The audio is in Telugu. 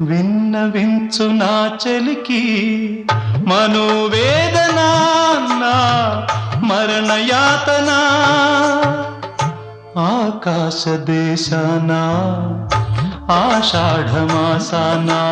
విన్నవించు నా చలికి మనోవేదన నా మరణయాతన. ఆకాశ దేశానా ఆషాఢమాసానా.